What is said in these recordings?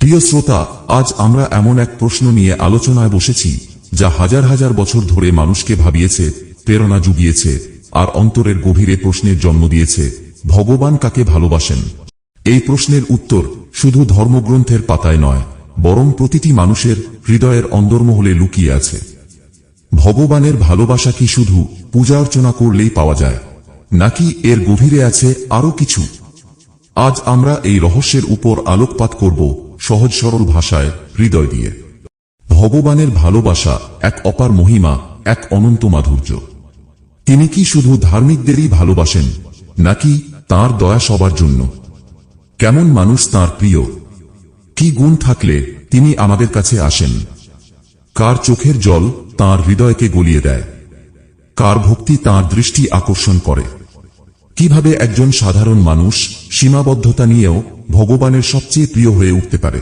প্রিয় শ্রোতা, আজ আমরা এমন এক প্রশ্ন নিয়ে আলোচনায় বসেছি, যা হাজার হাজার বছর ধরে মানুষকে ভাবিয়েছে, প্রেরণা জুগিয়েছে, আর অন্তরের গভীরে প্রশ্নের জন্ম দিয়েছে, ভগবান কাকে ভালোবাসেন? এই প্রশ্নের উত্তর শুধু ধর্মগ্রন্থের পাতায় নয়, বরং প্রতিটি মানুষের হৃদয়ের অন্দরমহলে লুকিয়ে আছে। ভগবানের ভালোবাসা কি শুধু পূজা অর্চনা করলেই পাওয়া যায়, নাকি এর গভীরে আছে আরও কিছু? আজ আমরা এই রহস্যের উপর আলোকপাত করব সহজ সরল ভাষায় হৃদয় দিয়ে। ভগবানের ভালোবাসা এক অপার মহিমা, এক অনন্ত মাধুর্য। তিনি কি শুধু ধার্মিকদেরই ভালোবাসেন, নাকি তার দয়া সবার জন্য? কেমন মানুষ তার প্রিয়? কি গুণ থাকলে তিনি আমাদের কাছে আসেন? কার চোখের জল তার হৃদয়কে গলিয়ে দেয়? কার ভক্তি তার দৃষ্টি আকর্ষণ করে? কীভাবে একজন সাধারণ মানুষ সীমাবদ্ধতা নিয়েও ভগবানের সবচেয়ে প্রিয় হয়ে উঠতে পারে।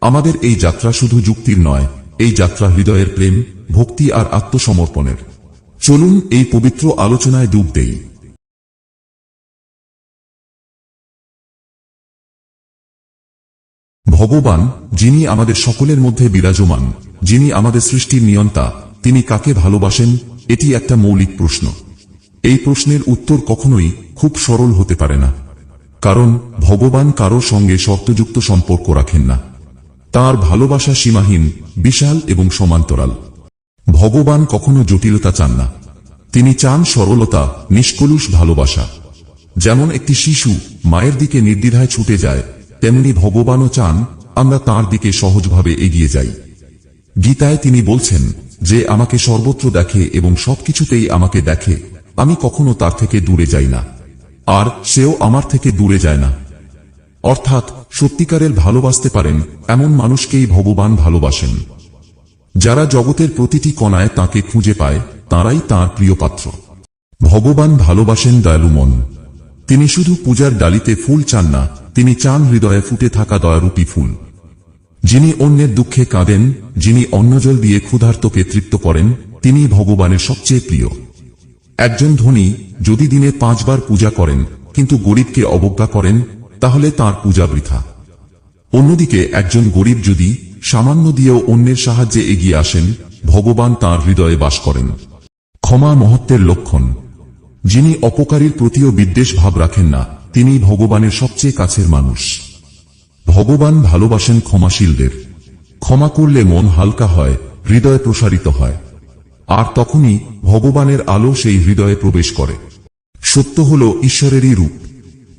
আমাদের এই যাত্রা শুধু যুক্তির নয়, এই যাত্রা হৃদয়ের প্রেম, ভক্তি আর আত্মসমর্পণের। চলুন এই পবিত্র আলোচনায় ডুব দেই। ভগবান, যিনি আমাদের সকলের মধ্যে বিরাজমান, যিনি আমাদের সৃষ্টির নিয়ন্তা, তিনি কাকে ভালোবাসেন, এটি একটা মৌলিক প্রশ্ন। এই প্রশ্নের উত্তর কখনোই খুব সরল হতে পারে না। কারণ ভগবান কারও সঙ্গে শর্তযুক্ত সম্পর্ক রাখেন না। তার ভালোবাসা সীমাহীন, বিশাল এবং সমান্তরাল। ভগবান কখনো জটিলতা চান না। তিনি চান সরলতা, নিষ্কলুষ ভালোবাসা। যেমন একটি শিশু মায়ের দিকে নির্দ্বিধায় ছুটে যায়, তেমনি ভগবানও চান আমরা তার দিকে সহজভাবে এগিয়ে যাই। গীতায় তিনি বলছেন যে, আমাকে সর্বত্র দেখে এবং সবকিছুতেই আমাকে দেখে, আমি কখনো তার থেকে দূরে যাই না। আর সেও আমার থেকে দূরে যায় না। অর্থাৎ সত্যিকারের ভালোবাসতে পারেন এমন মানুষকেই ভগবান ভালোবাসেন। যারা জগতের প্রতিটি কণায় তাকে খুঁজে পায়, তারাই তার প্রিয় পাত্র। ভগবান ভালোবাসেন দয়ালু মন। তিনি শুধু পূজার ডালিতে ফুল চান না, তিনি চান হৃদয়ে ফুটে থাকা দয়ারূপী ফুল। যিনি অন্যের দুঃখে কাঁদেন, যিনি অন্নজল দিয়ে ক্ষুধার্তকে তৃপ্ত করেন তিনি ভগবানের সবচেয়ে প্রিয়। একজন ধনী যদি দিনে পাঁচবার পূজা করেন, কিন্তু গরিবকে অবজ্ঞা করেন, তাহলে তার পূজা বৃথা। অন্যদিকে একজন গরিব যদি সামান্য দিয়েও অন্যের সাহায্যে এগিয়ে আসেন, ভগবান তার হৃদয়ে বাস করেন। ক্ষমা মহত্বের লক্ষণ। যিনি অপকারীর প্রতিও বিদ্বেষ ভাব রাখেন না তিনি ভগবানের সবচেয়ে কাছের মানুষ। ভগবান ভালোবাসেন ক্ষমাশীলদের। ক্ষমা করলে মন হালকা হয়, হৃদয় প্রসারিত হয়। আর তখনই ভগবানের আলো সেই হৃদয়ে প্রবেশ করে। সত্য হল ঈশ্বরেরই রূপ।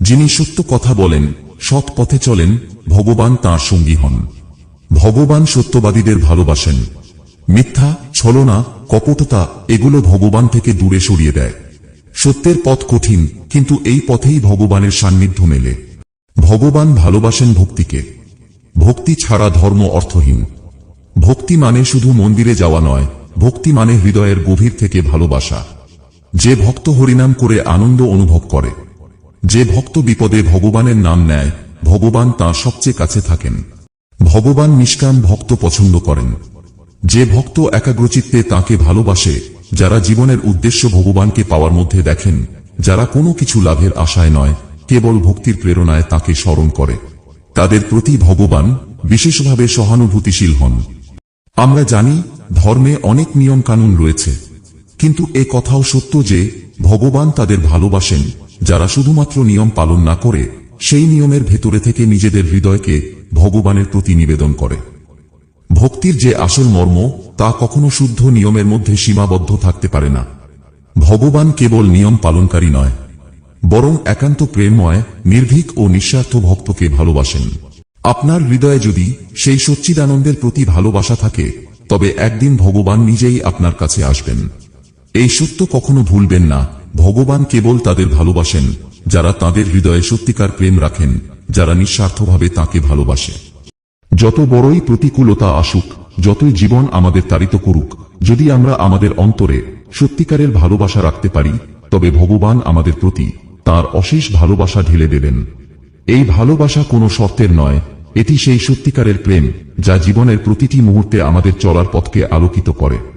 যিনি সত্য কথা বলেন, সৎ পথে চলেন, ভগবান তাঁর সঙ্গী হন। ভগবান সত্যবাদীদের ভালোবাসেন। মিথ্যা, ছলনা, কপটতা এগুলো ভগবান থেকে দূরে সরিয়ে দেয়। সত্যের পথ কঠিন, কিন্তু এই পথেই ভগবানের সান্নিধ্য মেলে। ভগবান ভালোবাসেন ভক্তিকে। ভক্তি ছাড়া ধর্ম অর্থহীন। ভক্তি মানে শুধু মন্দিরে যাওয়া নয় ভক্তি মানে হৃদয়ের গভীর থেকে ভালোবাসা। যে ভক্ত হরিনাম করে আনন্দ অনুভব করে, যে ভক্ত বিপদে ভগবানের নাম নেয়, ভগবান তাঁর সবচেয়ে কাছে থাকেন। ভগবান নিষ্কাম ভক্ত পছন্দ করেন। যে ভক্ত একাগ্রচিত্তে তাকে ভালোবাসে, যারা জীবনের উদ্দেশ্য ভগবানকে পাওয়ার মধ্যে দেখেন, যারা কোনো কিছু লাভের আশায় নয়, কেবল ভক্তির প্রেরণায় তাকে স্মরণ করে। তাদের প্রতি ভগবান বিশেষভাবে সহানুভূতিশীল হন। আমরা জানি ধর্মে অনেক নিয়ম কানুন রয়েছে, কিন্তু এ কথাও সত্য যে ভগবান তাদের ভালোবাসেন, যারা শুধুমাত্র নিয়ম পালন না করে সেই নিয়মের ভেতরে থেকে নিজেদের হৃদয়কে ভগবানের প্রতি নিবেদন করে। ভক্তির যে আসল মর্ম, তা কখনো শুদ্ধ নিয়মের মধ্যে সীমাবদ্ধ থাকতে পারে না। ভগবান কেবল নিয়ম পালনকারী নয়, বরং একান্ত প্রেমময়, নির্ভীক ও নিঃস্বার্থ ভক্তকে ভালোবাসেন। আপনার হৃদয়ে যদি সেই সচ্চিদানন্দের প্রতি ভালোবাসা থাকে, তবে একদিন ভগবান নিজেই আপনার কাছে আসবেন। এই সত্য কখনো ভুলবেন না। ভগবান কেবল তাদের ভালোবাসেন, যারা তাদের হৃদয়ে সত্যিকার প্রেম রাখেন, যারা নিঃস্বার্থভাবে তাকে ভালোবাসে। যত বড়ই প্রতিকূলতা আসুক, যতই জীবন আমাদের তাড়িত করুক, যদি আমরা আমাদের অন্তরে সত্যিকারের ভালোবাসা রাখতে পারি, তবে ভগবান আমাদের প্রতি তার অশেষ ভালোবাসা ঢেলে দেবেন। এই ভালোবাসা কোনো শর্তের নয় এটি সেই সত্যিকারের প্রেম যা জীবনের প্রতিটি মুহূর্তে আমাদের চলার পথকে আলোকিত করে।